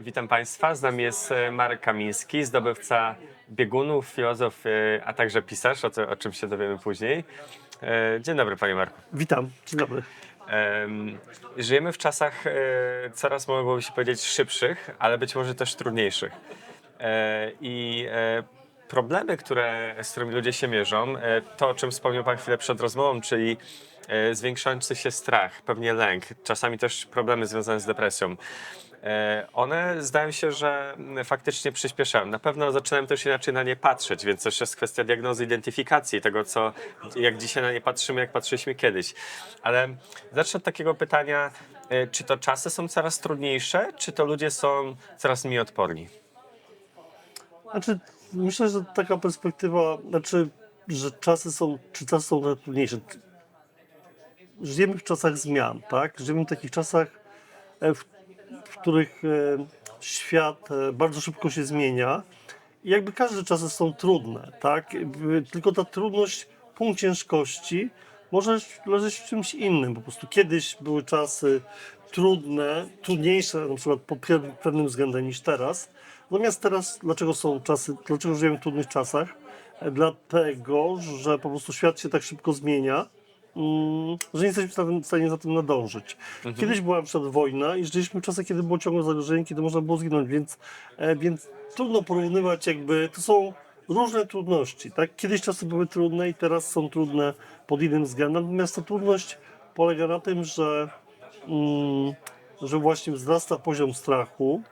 Witam Państwa. Z nami jest e, Marek Kamiński, zdobywca biegunów, filozof, e, a także pisarz, o, to, o czym się dowiemy później. E, Dzień dobry, Panie Marku. Witam, dzień dobry. Em, Żyjemy w czasach coraz mogłoby się powiedzieć szybszych, ale być może też trudniejszych. I problemy, które, z którymi ludzie się mierzą, e, to o czym wspomniał Pan chwilę przed rozmową, czyli e, zwiększający się strach, pewnie lęk, czasami też problemy związane z depresją. E, One zdają się, że faktycznie przyspieszają. Na pewno zaczynamy też inaczej na nie patrzeć, więc też jest kwestia diagnozy, identyfikacji tego, co, jak dzisiaj na nie patrzymy, jak patrzyliśmy kiedyś. Ale zacznę od takiego pytania, czy to czasy są coraz trudniejsze, czy to ludzie są coraz mniej odporni? Znaczy, myślę, że taka perspektywa, znaczy, że czasy są, czy czasy są najtrudniejsze. Żyjemy w czasach zmian, tak? Żyjemy w takich czasach, e, w, w których e, świat e, bardzo szybko się zmienia. I jakby każde czasy są trudne, tak? Tylko ta trudność, punkt ciężkości może leżeć w czymś innym. Po prostu kiedyś były czasy trudne, trudniejsze na przykład pod pe- pewnym względem niż teraz. Natomiast teraz, dlaczego są czasy, dlaczego żyjemy w trudnych czasach? Dlatego, że po prostu świat się tak szybko zmienia, mm, że nie jesteśmy w stanie- za tym nadążyć. Kiedyś była na przykład wojna i żyliśmy w czasach, kiedy było ciągłe zagrożenie, kiedy można było zginąć, więc, e, więc trudno porównywać jakby, to są różne trudności, tak? Kiedyś czasy były trudne i teraz są trudne pod innym względem, natomiast ta trudność polega na tym, że, że właśnie wzrasta poziom strachu,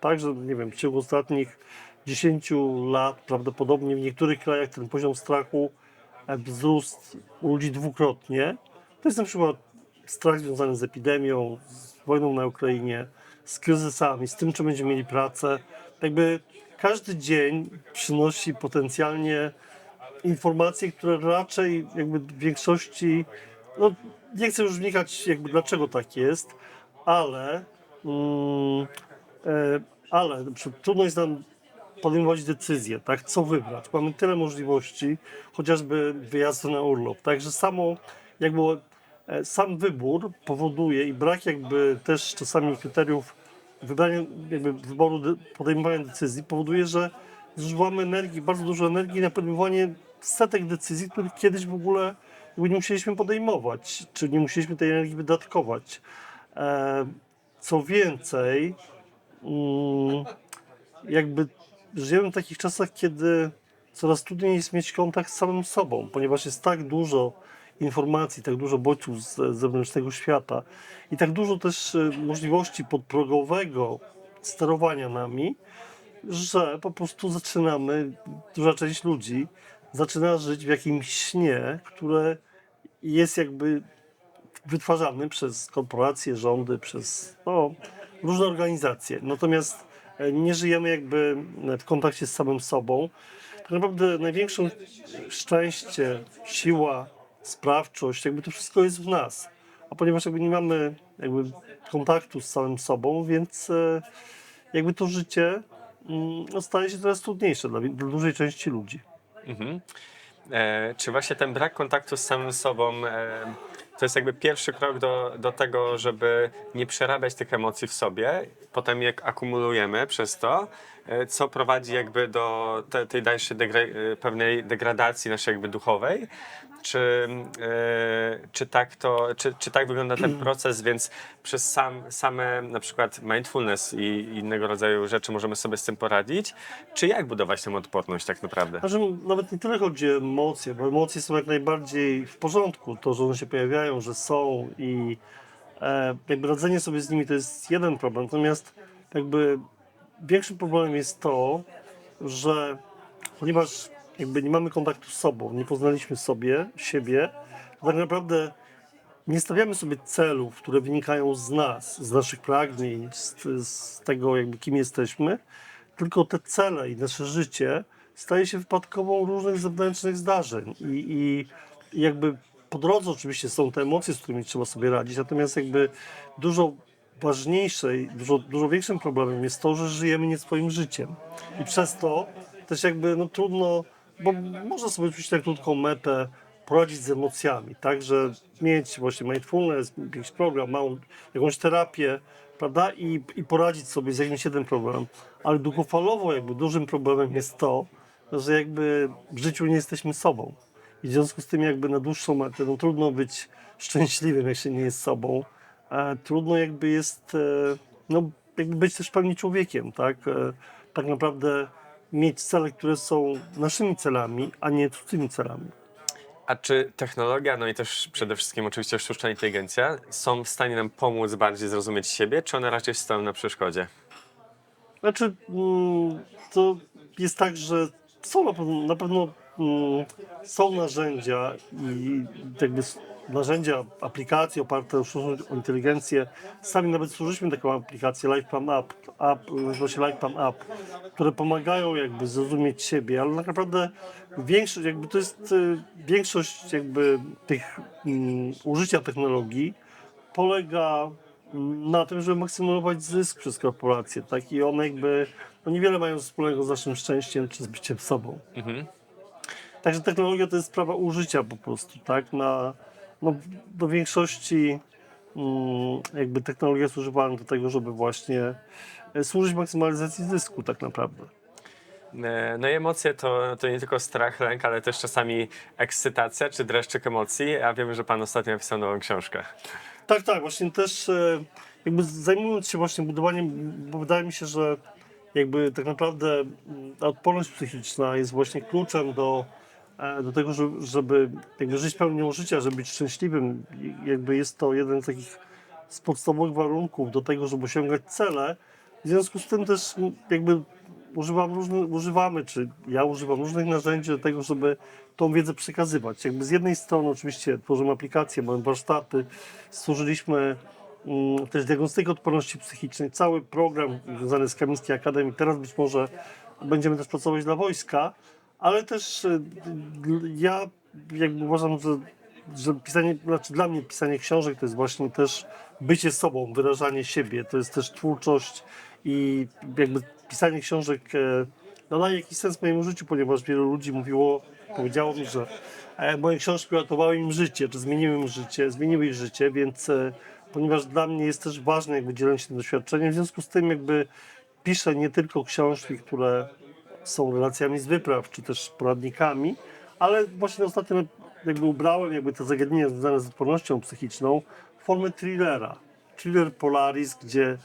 tak, że nie wiem, w ciągu ostatnich 10 lat prawdopodobnie w niektórych krajach ten poziom strachu e, wzrósł u ludzi dwukrotnie. To jest na przykład strach związany z epidemią, z wojną na Ukrainie, z kryzysami, z tym, czy będziemy mieli pracę. Jakby każdy dzień przynosi potencjalnie informacje, które raczej jakby w większości, no nie chcę już wnikać jakby dlaczego tak jest, ale mm, e, ale trudno jest nam podejmować decyzję, tak, co wybrać. Mamy tyle możliwości, chociażby wyjazdu na urlop, także samo jakby e, sam wybór powoduje i brak jakby też czasami kryteriów wybrania, jakby wyboru, de- podejmowania decyzji powoduje, że zużywamy energii, bardzo dużo energii na podejmowanie setek decyzji, których kiedyś w ogóle nie musieliśmy podejmować, czy nie musieliśmy tej energii wydatkować. E, co więcej, mm, jakby żyjemy w takich czasach, kiedy coraz trudniej jest mieć kontakt z samym sobą, ponieważ jest tak dużo informacji, tak dużo bodźców z zewnętrznego świata i tak dużo też e, możliwości podprogowego sterowania nami, że po prostu zaczynamy, duża część ludzi zaczyna żyć w jakimś śnie, które jest jakby wytwarzany przez korporacje, rządy, przez no, różne organizacje. Natomiast e, nie żyjemy jakby w kontakcie z samym sobą. Tak naprawdę największą szczęście, siła, sprawczość, jakby to wszystko jest w nas. A ponieważ jakby nie mamy jakby kontaktu z samym sobą, więc e, jakby to życie mm, no, staje się coraz trudniejsze dla dużej części ludzi. Mhm. E, czy właśnie ten brak kontaktu z samym sobą e, to jest jakby pierwszy krok do, do tego, żeby nie przerabiać tych emocji w sobie, potem je akumulujemy przez to, co prowadzi jakby do te, tej dalszej e, pewnej degradacji naszej jakby duchowej? Czy, e, czy, tak to, czy, czy tak wygląda ten proces, więc przez sam, same na przykład mindfulness i innego rodzaju rzeczy możemy sobie z tym poradzić? Czy jak budować tę odporność tak naprawdę? Znaczy, nawet nie tyle chodzi o emocje, bo emocje są jak najbardziej w porządku. To, że one się pojawiają, że są i e, jakby radzenie sobie z nimi to jest jeden problem. Natomiast jakby większym problemem jest to, że ponieważ jakby nie mamy kontaktu z sobą, nie poznaliśmy sobie, siebie, to tak naprawdę nie stawiamy sobie celów, które wynikają z nas, z naszych pragnień, z, z tego jakby kim jesteśmy, tylko te cele i nasze życie staje się wypadkową różnych zewnętrznych zdarzeń. I, i jakby po drodze oczywiście są te emocje, z którymi trzeba sobie radzić, natomiast jakby dużo ważniejsze i dużo, dużo większym problemem jest to, że żyjemy nie swoim życiem i przez to też jakby no trudno, bo można sobie oczywiście tak krótką metę poradzić z emocjami, tak, że mieć właśnie mindfulness, jakiś program, małą, jakąś terapię, prawda? I, I poradzić sobie z jakimś jednym problemem. Ale długofalowo jakby dużym problemem jest to, że jakby w życiu nie jesteśmy sobą. I w związku z tym jakby na dłuższą metę no, trudno być szczęśliwym, jak się nie jest sobą. Trudno jakby jest e, no, jakby być też w pełni człowiekiem, tak? E, tak naprawdę mieć cele, które są naszymi celami, a nie cudzymi celami. A czy technologia, no i też przede wszystkim oczywiście sztuczna inteligencja, są w stanie nam pomóc bardziej zrozumieć siebie, czy one raczej stoją na przeszkodzie? Znaczy, mm, to jest tak, że są na pewno, na pewno są narzędzia i jakby narzędzia, aplikacje oparte o sztuczną inteligencję. Sami nawet służyliśmy taką aplikację LifePlan App, app nazywa się App, które pomagają jakby zrozumieć siebie, ale tak naprawdę większość, jakby to jest y, większość jakby tych mm, użycia technologii polega na tym, żeby maksymować zysk przez korporacje, tak? I one jakby no niewiele mają wspólnego z naszym szczęściem czy z byciem sobą. Mhm. Także technologia to jest sprawa użycia po prostu, tak? Na, no, do większości mm, jakby technologia jest używana do tego, żeby właśnie e, służyć maksymalizacji zysku tak naprawdę. E, No i emocje to, to nie tylko strach, lęk, ale też czasami ekscytacja czy dreszczyk emocji, a wiemy, że pan ostatnio napisał nową książkę. Tak, tak, właśnie też e, jakby zajmując się właśnie budowaniem, bo wydaje mi się, że jakby tak naprawdę mm, odporność psychiczna jest właśnie kluczem do, do tego, żeby, jakby żyć pełnią życia, żeby być szczęśliwym. Jakby jest to jeden z takich z podstawowych warunków do tego, żeby osiągać cele. W związku z tym też jakby używam różne, używamy, czy ja używam różnych narzędzi do tego, żeby tą wiedzę przekazywać. Jakby z jednej strony oczywiście tworzymy aplikacje, mamy warsztaty, stworzyliśmy mm, też diagnostykę odporności psychicznej, cały program związany z Kamińskiej Akademii. Teraz być może będziemy też pracować dla wojska, ale też d- ja jakby uważam, że, że pisanie, znaczy dla mnie pisanie książek to jest właśnie też bycie sobą, wyrażanie siebie, to jest też twórczość i jakby pisanie książek e, nadaje jakiś sens mojemu życiu, ponieważ wielu ludzi mówiło, powiedziało mi, że e, moje książki uratowały im życie, czy zmieniły im życie, zmieniły ich życie, więc e, ponieważ dla mnie jest też ważne jakby dzielenie się tym doświadczeniem, w związku z tym jakby piszę nie tylko książki, które są relacjami z wypraw, czy też poradnikami, ale właśnie ostatnio jakby ubrałem jakby te zagadnienia związane z odpornością psychiczną w formę thrillera. Thriller Polaris, gdzie,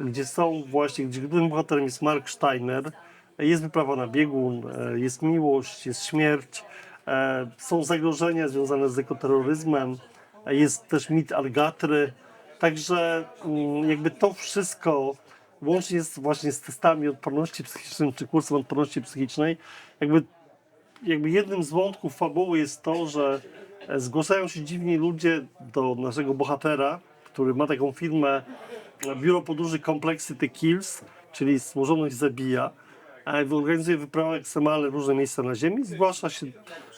gdzie są właśnie, gdzie głównym bohaterem jest Mark Steiner, jest wyprawa na biegun, e, jest miłość, jest śmierć, e, są zagrożenia związane z ekoterroryzmem, e, jest też mit Algatry, także mm, jakby to wszystko łącznie z, właśnie z testami odporności psychicznej czy kursem odporności psychicznej, jakby, jakby jednym z wątków fabuły jest to, że e, zgłaszają się dziwni ludzie do naszego bohatera, który ma taką firmę e, Biuro Podróży Complexity Kills, czyli złożoność zabija. Organizuje wyprawy ekstremalne w różne miejsca na Ziemi. Zgłasza się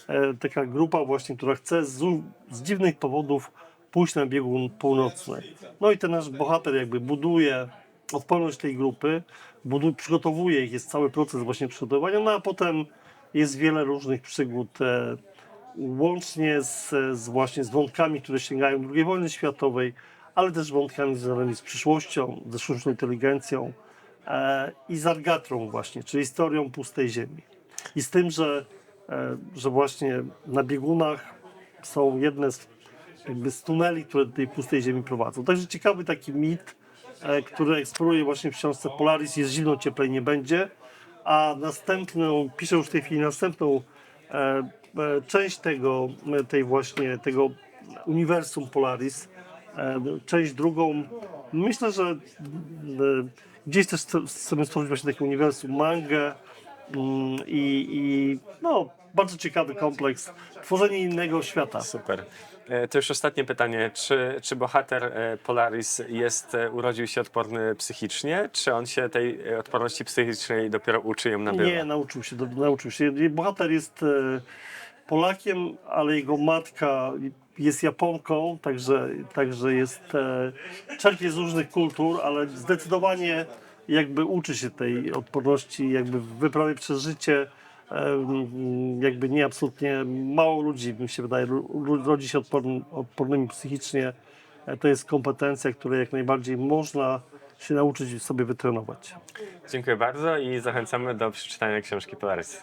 e, taka grupa właśnie, która chce z, z dziwnych powodów pójść na biegun północny. No i ten nasz bohater jakby buduje odporność tej grupy, budu, przygotowuje ich, jest cały proces właśnie przygotowania, no a potem jest wiele różnych przygód, e, łącznie z, z właśnie z wątkami, które sięgają II wojny światowej, ale też wątkami związanymi z przyszłością, ze sztuczną inteligencją e, i z Argatrą właśnie, czyli historią pustej ziemi. I z tym, że, e, że właśnie na biegunach są jedne z, jakby z tuneli, które do tej pustej ziemi prowadzą. Także ciekawy taki mit, który eksploruje właśnie w książce Polaris, jest zimno, cieplej nie będzie, a następną, piszę już w tej chwili następną e, e, część tego, e, tej właśnie, tego uniwersum Polaris, e, część drugą, myślę, że e, gdzieś też chcemy stworzyć właśnie takie uniwersum mangę i, i no, bardzo ciekawy kompleks, tworzenie innego świata. Super. E, To już ostatnie pytanie. Czy, czy bohater e, Polaris jest, e, urodził się odporny psychicznie, czy on się tej odporności psychicznej dopiero uczy ją nabywa? Nie, nauczył się, nauczył się. Bohater jest Polakiem, ale jego matka jest Japonką, także, także jest, czerpie z różnych kultur, ale zdecydowanie jakby uczy się tej odporności, jakby wyprawie przez życie. Jakby nie absolutnie mało ludzi, mi się wydaje, ro- rodzi się odporny, odpornymi psychicznie. E, To jest kompetencja, której jak najbardziej można się nauczyć i sobie wytrenować. Dziękuję bardzo i zachęcamy do przeczytania książki Polaris.